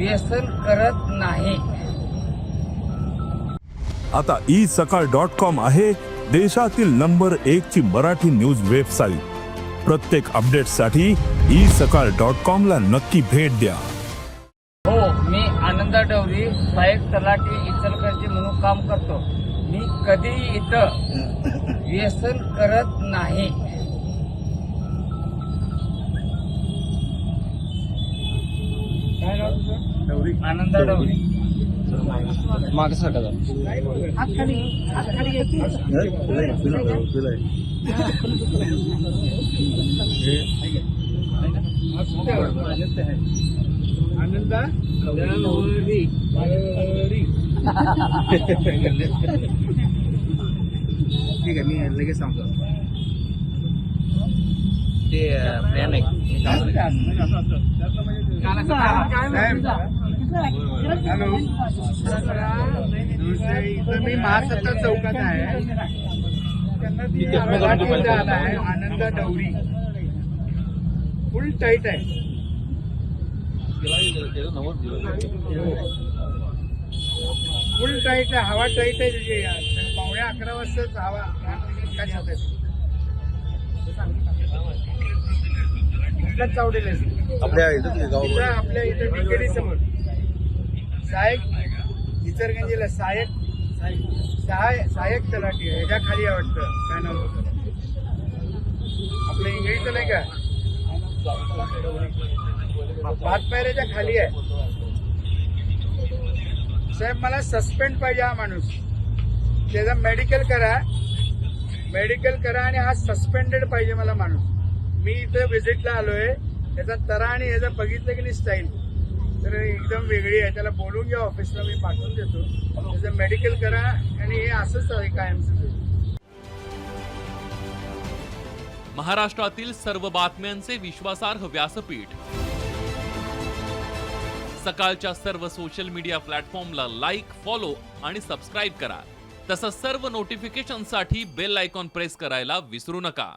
व्यसन करत नाही. आता ई सकाळ डॉट कॉम आहे देशातील नंबर एक ची मराठी न्यूज वेबसाईट. प्रत्येक अपडेटसाठी ई सकाळ डॉट कॉम ला नक्की भेट द्या. हो मी आनंदा डवरी सहाय्यक तलाठी इचलकरंजी म्हणून काम करतो. मी कधीही इथं व्यसन करत नाही. काय? आनंदा डवरी मागे आनंदा. ठीक आहे मी लगेच सांगतो. ते प्लॅन आहे. हॅलो इथं मी महासत्ता चौकात आहे मराठीचा आला आहे आनंद डवरी फुल टाईट आहे. फुल टाईट आहे हवा टाईट आहे. पावणे अकरा वाजताच हवा. काय सांगताय कुठलाच चावडेल आपल्या इथं इथं आपल्या इथं डिकेडी समोर सहायक इचरगंजीला सहायक सहाय सहायक तलाठी ह्याच्या खाली आहे वाटतं. काय नाव? आपलं इंग्रजीचं नाही का? भातपायऱ्याच्या खाली आहे. साहेब मला सस्पेंड पाहिजे हा माणूस. त्याचं मेडिकल करा. मेडिकल करा आणि हा सस्पेंडेड पाहिजे मला माणूस. मी इथं व्हिजिटला आलोय. त्याचा तरा आणि ह्याचं बघितलं की नाही स्टाईल तर एकदम वेगळी आहे. त्याला बोलून घ्या ऑफिसला मी पाठवून देतो. त्याचं मेडिकल करा आणि हे असंच आहे कायमचं महाराष्ट्रातील सर्व बातम्यांचे विश्वासार्ह व्यासपीठ. सकाळच्या सर्व सोशल मीडिया प्लॅटफॉर्मला लाईक फॉलो आणि सबस्क्राईब करा. तसंच सर्व नोटिफिकेशनसाठी बेल आयकॉन प्रेस करायला विसरू नका.